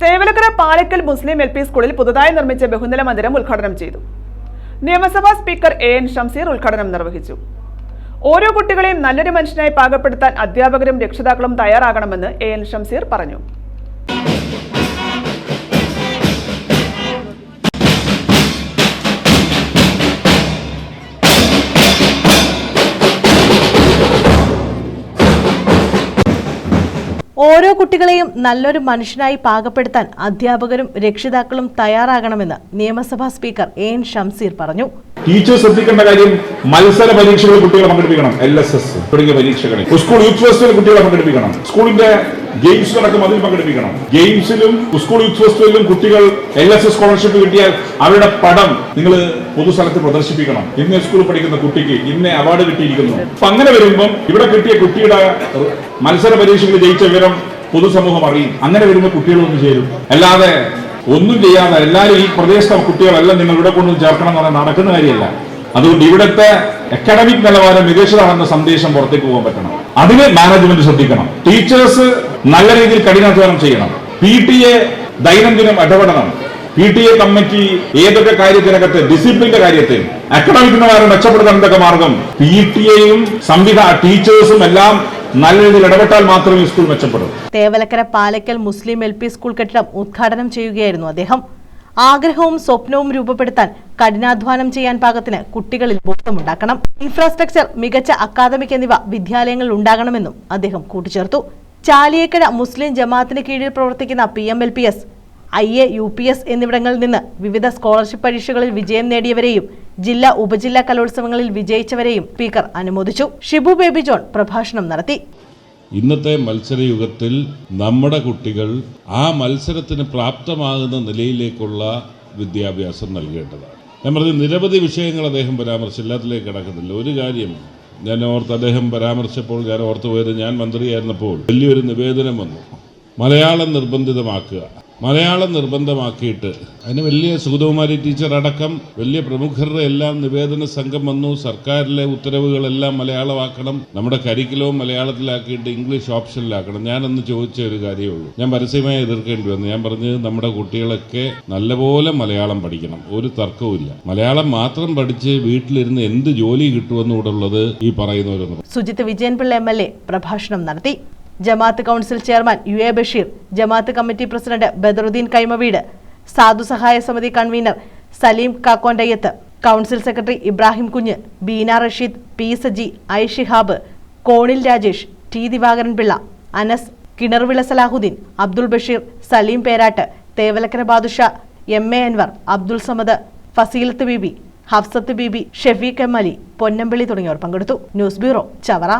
Thevalakkara Palakkal Muslim L P സ്കൂളിൽ പുതുതായി നിർമ്മിച്ച ബഹുനില മന്ദിരം ഉദ്ഘാടനം ചെയ്തു. നിയമസഭാ സ്പീക്കർ എ എൻ ഷംസീർ ഉദ്ഘാടനം നിർവഹിച്ചു. ഓരോ കുട്ടികളെയും നല്ലൊരു മനുഷ്യനായി പാകപ്പെടുത്താൻ അധ്യാപകരും രക്ഷിതാക്കളും തയ്യാറാകണമെന്ന് എ എൻ ഷംസീർ പറഞ്ഞു. ഓരോ കുട്ടികളെയും നല്ലൊരു മനുഷ്യനായി പാകപ്പെടുത്താൻ അധ്യാപകരും രക്ഷിതാക്കളും തയ്യാറാകണമെന്ന് നിയമസഭാ സ്പീക്കർ എൻ ഷംസീർ പറഞ്ഞു. ടീച്ചേഴ്സ് ശ്രദ്ധിക്കേണ്ട കാര്യം മത്സര പരീക്ഷകളിൽ കുട്ടികളെ പങ്കെടുപ്പിക്കണം. എൽ എസ് എസ് തുടങ്ങിയ പരീക്ഷകളിൽ. സ്കൂൾ യൂത്ത് ഫെസ്റ്റിവൽ കുട്ടികളെ പങ്കെടുപ്പിക്കണം. സ്കൂളിന്റെ ഗെയിംസ് അടക്കം അതിൽ പങ്കെടുപ്പിക്കണം. ഗെയിംസിലും സ്കൂൾ യൂത്ത് ഫെസ്റ്റിവലിലും കുട്ടികൾ എൽ എസ് എസ് സ്കോളർഷിപ്പ് കിട്ടിയാൽ അവരുടെ പടം നിങ്ങൾ പൊതുസ്ഥലത്ത് പ്രദർശിപ്പിക്കണം. ഇന്ന് സ്കൂളിൽ പഠിക്കുന്ന കുട്ടിക്ക് ഇന്ന് അവാർഡ് കിട്ടിയിരിക്കുന്നു. അപ്പൊ അങ്ങനെ വരുമ്പം ഇവിടെ കിട്ടിയ കുട്ടിയുടെ മത്സര പരീക്ഷകളിൽ ജയിച്ച വിവരം പൊതുസമൂഹം അറിയും. അങ്ങനെ വരുമ്പോൾ കുട്ടികളൊന്നും ചേരും. അല്ലാതെ ഒന്നും ചെയ്യാതെ എല്ലാവരും ഈ പ്രദേശത്തെ കുട്ടികളെല്ലാം നിങ്ങൾ ഇവിടെ കൊണ്ടു ചേർക്കണം എന്ന് പറഞ്ഞാൽ നടക്കുന്ന കാര്യമല്ല. അതുകൊണ്ട് ഇവിടുത്തെ അക്കാഡമിക് നിലവാരം മികച്ചതാണെന്ന സന്ദേശം പുറത്തേക്ക് പോകാൻ പറ്റണം. അതിന് മാനേജ്മെന്റ് ശ്രദ്ധിക്കണം. ടീച്ചേഴ്സ് നല്ല രീതിയിൽ കഠിനാധ്വാനം ചെയ്യണം. പി ടി എ ദൈനംദിനം ഇടപെടണം. പി ടി എ കമ്മിറ്റി ഏതൊക്കെ കാര്യത്തിനകത്ത് ഡിസിപ്ലിന്റെ കാര്യത്തിൽ അക്കാഡമിക് നിലവാരം മെച്ചപ്പെടുത്താൻ മാർഗം? പി ടി എയും സംവിധാന ടീച്ചേഴ്സും എല്ലാം നല്ല രീതിയിൽ ഇടപെട്ടാൽ മാത്രമേ school മെച്ചപ്പെടൂ. Thevalakkara Palakkal Muslim L school കെട്ടിടം ഉദ്ഘാടനം ചെയ്യുകയായിരുന്നു അദ്ദേഹം. ആഗ്രഹവും സ്വപ്നവും രൂപപ്പെടുത്താൻ കഠിനാധ്വാനം ചെയ്യാൻ പാകത്തിന് കുട്ടികളിൽ ബോധമുണ്ടാക്കണം. ഇൻഫ്രാസ്ട്രക്ചർ മികച്ച അക്കാദമിക് എന്നിവ വിദ്യാലയങ്ങളിൽ ഉണ്ടാകണമെന്നും അദ്ദേഹം കൂട്ടിച്ചേർത്തു. ചാലിയേക്കര മുസ്ലിം ജമാഅത്തിന് കീഴിൽ പ്രവർത്തിക്കുന്ന P M L P S I A U P S എന്നിവിടങ്ങളിൽ നിന്ന് വിവിധ സ്കോളർഷിപ്പ് പരീക്ഷകളിൽ വിജയം നേടിയവരെയും ജില്ലാ ഉപജില്ലാ കലോത്സവങ്ങളിൽ വിജയിച്ചവരെയും സ്പീക്കർ അനുമോദിച്ചു. ഷിബു ബേബി ജോൺ പ്രഭാഷണം നടത്തി. ഇന്നത്തെ മത്സരയുഗത്തിൽ നമ്മുടെ കുട്ടികൾ ആ മത്സരത്തിന് പ്രാപ്തമാകുന്ന നിലയിലേക്കുള്ള വിദ്യാഭ്യാസം നൽകേണ്ടതാണ്. ഞാൻ പറഞ്ഞ നിരവധി വിഷയങ്ങൾ അദ്ദേഹം പരാമർശിച്ചു. എല്ലാത്തിലേക്ക് കിടക്കുന്നില്ല ഒരു കാര്യം ഞാൻ ഓർത്ത് അദ്ദേഹം പരാമർശിച്ചപ്പോൾ ഞാൻ ഓർത്തുപോയത് ഞാൻ മന്ത്രിയായിരുന്നപ്പോൾ വലിയൊരു നിവേദനം വന്നു. മലയാളം നിർബന്ധിതമാക്കുക. മലയാളം നിർബന്ധമാക്കിയിട്ട്. അതിന് വലിയ സുഗതകുമാരി ടീച്ചർ അടക്കം വലിയ പ്രമുഖരുടെ എല്ലാം നിവേദന സംഘം വന്നു. സർക്കാരിലെ ഉത്തരവുകളെല്ലാം മലയാളമാക്കണം. നമ്മുടെ കരിക്കുലവും മലയാളത്തിലാക്കിയിട്ട് ഇംഗ്ലീഷ് ഓപ്ഷനിലാക്കണം ഞാനന്ന് ചോദിച്ച ഒരു കാര്യമേ ഉള്ളൂ. ഞാൻ പരസ്യമായി എതിർക്കേണ്ടി വന്നു. ഞാൻ പറഞ്ഞത് നമ്മുടെ കുട്ടികളൊക്കെ നല്ലപോലെ മലയാളം പഠിക്കണം. ഒരു തർക്കവുമില്ല മലയാളം മാത്രം പഠിച്ച് വീട്ടിലിരുന്ന് എന്ത് ജോലി കിട്ടുമെന്നുകൂടുള്ളത് ഈ പറയുന്നവരൊന്നും Sujith Vijayanpillai M L A പ്രഭാഷണം നടത്തി. ജമാഅത്ത് council chairman U A Basheer Jamaat committee president Badaruddeen Kaimaveedu Sadhu Sahaya Samithi convenor Saleem Kakkondayyath council secretary Ibrahim Kunju Beena Rasheed P Saji I Shihab Konil Rajesh T Divakaran Pillai Anas Kinarvila Salahuddeen Abdul Basheer Saleem Perattu Thevalakkara Badusha M A Anvar Abdul Samad Faseelath Beebi Hafsath Beebi Shefeeq M Ali Ponnambili തുടങ്ങിയവർ പങ്കെടുത്തു. News bureau Chavara.